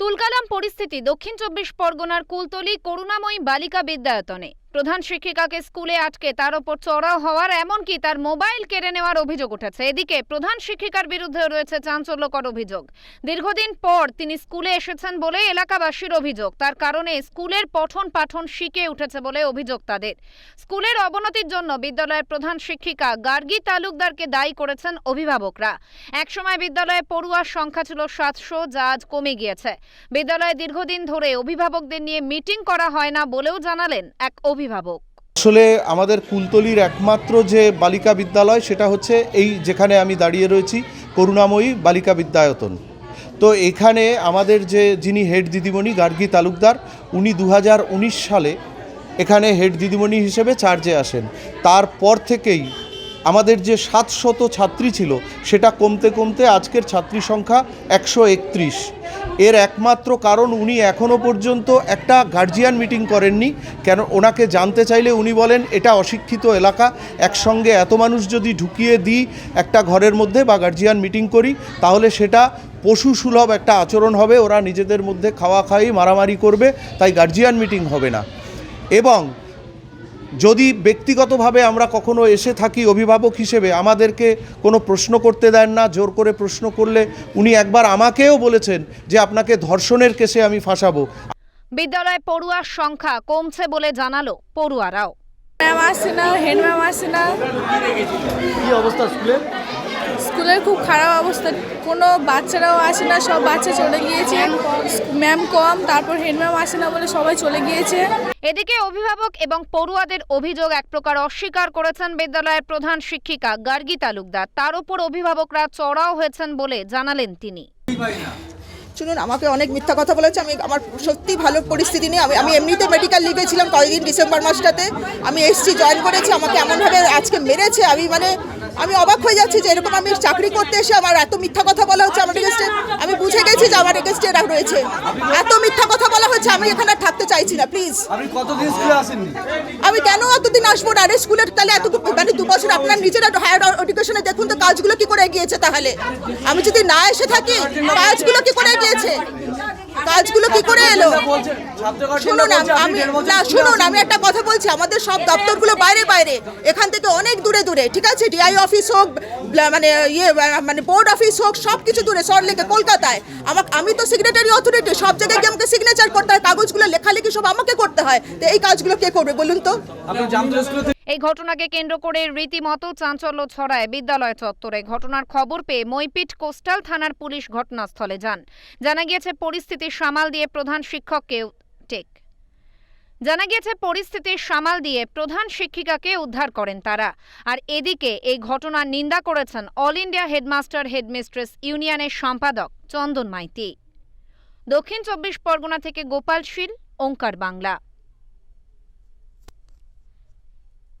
তুলকালাম পরিস্থিতি দক্ষিণ চব্বিশ পরগনার কুলতলি করুণাময়ী বালিকা বিদ্যায়তনে। প্রধান শিক্ষিকাকে স্কুলে আটকে তার ওপর চড়াও হওয়ার এমনকি তার মোবাইল কেড়ে নেওয়ার অভিযোগ উঠেছে। এদিকে প্রধান শিক্ষিকার বিরুদ্ধে রয়েছে চাঞ্চল্যকর অভিযোগ। দীর্ঘদিন পর তিনি স্কুলে এসেছেন বলে এলাকাবাসীর অভিযোগ। তার কারণে স্কুলের পঠন পাঠন শিখে উঠেছে বলে অভিযোগ তাদের। স্কুলের অবনতির জন্য বিদ্যালয়ের প্রধান শিক্ষিকা গার্গী তালুকদারকে দায়ী করেছেন অভিভাবকরা। একসময় বিদ্যালয়ে পড়ুয়ার সংখ্যা ছিল সাতশো, যা আজ কমে গিয়েছে। বিদ্যালয়ে দীর্ঘদিন ধরে অভিভাবকদের নিয়ে মিটিং করা হয় না বলেও জানালেন এক অভিভাবক। আসলে আমাদের কুলতলির একমাত্র যে বালিকা বিদ্যালয় সেটা হচ্ছে এই যেখানে আমি দাঁড়িয়ে রয়েছি, করুণাময়ী বালিকা বিদ্যায়তন। তো এখানে আমাদের যে যিনি হেড দিদিমণি গার্গী তালুকদার, উনি দু হাজার উনিশ সালে এখানে হেড দিদিমণি হিসেবে চার্জে আসেন। তারপর থেকেই আমাদের যে সাতশত ছাত্রী ছিল, সেটা কমতে কমতে আজকের ছাত্রী সংখ্যা একশো একত্রিশ। এর একমাত্র কারণ উনি এখনও পর্যন্ত একটা গার্জিয়ান মিটিং করেননি। কেন ওনাকে জানতে চাইলে উনি বলেন, এটা অশিক্ষিত এলাকা। একসঙ্গে এত মানুষ যদি ঢুকিয়ে দিই একটা ঘরের মধ্যে বা গার্জিয়ান মিটিং করি, তাহলে সেটা পশু সুলভ একটা আচরণ হবে। ওরা নিজেদের মধ্যে খাওয়া খাওয়ি মারামারি করবে, তাই গার্জিয়ান মিটিং হবে না। এবং যদি ব্যক্তিগতভাবে আমরা কখনো এসে থাকি অভিভাবক হিসেবে আমাদেরকে কোনো প্রশ্ন করতে দেন না জোর করে প্রশ্ন করলে উনি একবার আমাকেও বলেছেন যে আপনাকে ধর্ষণের কেসে আমি ফাঁসাবো। বিদ্যালয়ে পড়ুয়ার সংখ্যা কমছে বলে জানালো পড়ুয়ারাও। ম্যাম আসছে না হেড ম্যাম আসছে না। কি অবস্থা স্কুলের স্কুলের খুব খারাপ অবস্থা। কোনো বাচ্চারাও আসে না সব বাচ্চা চলে গিয়েছে। ম্যাম কম তারপর হেড ম্যাম আসে না বলে সবাই চলে গিয়েছে। এদিকে অভিভাবক এবং পড়ুয়াদের অভিযোগ এক প্রকার অস্বীকার করেছেন বিদ্যালয়ের প্রধান শিক্ষিকা গার্গী তালুকদার। তার উপর অভিভাবকরা চড়াও হয়েছেন বলে জানালেন তিনি। শুনুন আমাকে অনেক মিথ্যা কথা বলেছে। আমি আমার সত্যি ভালো পরিস্থিতি নেই। আমি আমি এমনিতে মেডিকেল লিভে ছিলাম কয়েকদিন ডিসেম্বর মাসটাতে। আমি এসছি জয়েন করেছি আমাকে এমনভাবে আজকে মেরেছে। আমি মানে আমি অবাক হয়ে যাচ্ছি যে এরকম আমি চাকরি করতে এসে আমার এত মিথ্যা কথা বলা হচ্ছে আমার এগেস্টে আমি বুঝে গেছি যে আমার এগেস্টে এরা রয়েছে। এত মিথ্যা কথা বলা হচ্ছে আমি এখানে আর থাকতে চাইছি না প্লিজ আমি কেন এতদিন আসব না? আরে স্কুলের তাহলে এত মানে দু বছর আপনার নিজেরা হায়ার এডুকেশনে দেখুন তো কাজগুলো কি করে এগিয়েছে তাহলে। আমি যদি না এসে থাকি কাজগুলো কি করে এগিয়েছে? কাজগুলো কি করে এলো? শুনুন আম- না শুনুন আমি একটা কথা বলছি আমাদের সব দপ্তরগুলো বাইরে বাইরে এখান থেকে অনেক দূরে দূরে ঠিক আছে? ডিআই অফিস হোক মানে ইয়ে মানে বোর্ড অফিস হোক সব কিছু দূরে সরলেকে কলকাতায়। আমাকে আমি তো সিগনেটারি অথরিটি সব জায়গায় গিয়ে আমাকে সিগনেচার করতে হয় কাগজগুলো লেখালেখি সব আমাকে করতে হয়। তো এই কাজগুলো কে করবে বলুন তো? এই ঘটনাকে কেন্দ্র করে রীতিমতো চাঞ্চল্য ছড়ায় বিদ্যালয় চত্বরে। ঘটনার খবর পেয়ে মইপিট কোস্টাল থানার পুলিশ ঘটনাস্থলে যান। জানা গিয়েছে পরিস্থিতি সামাল দিয়ে প্রধান শিক্ষককে টেক। জানা গিয়েছে, পরিস্থিতির সামাল দিয়ে প্রধান শিক্ষিকাকে উদ্ধার করেন তারা। আর এদিকে এই ঘটনার নিন্দা করেছেন অল ইন্ডিয়া হেডমাস্টার হেডমিস্ট্রেস ইউনিয়নের সম্পাদক চন্দন মাইতি। দক্ষিণ চব্বিশ পরগনা থেকে গোপাল শীল, ওঙ্কার বাংলা।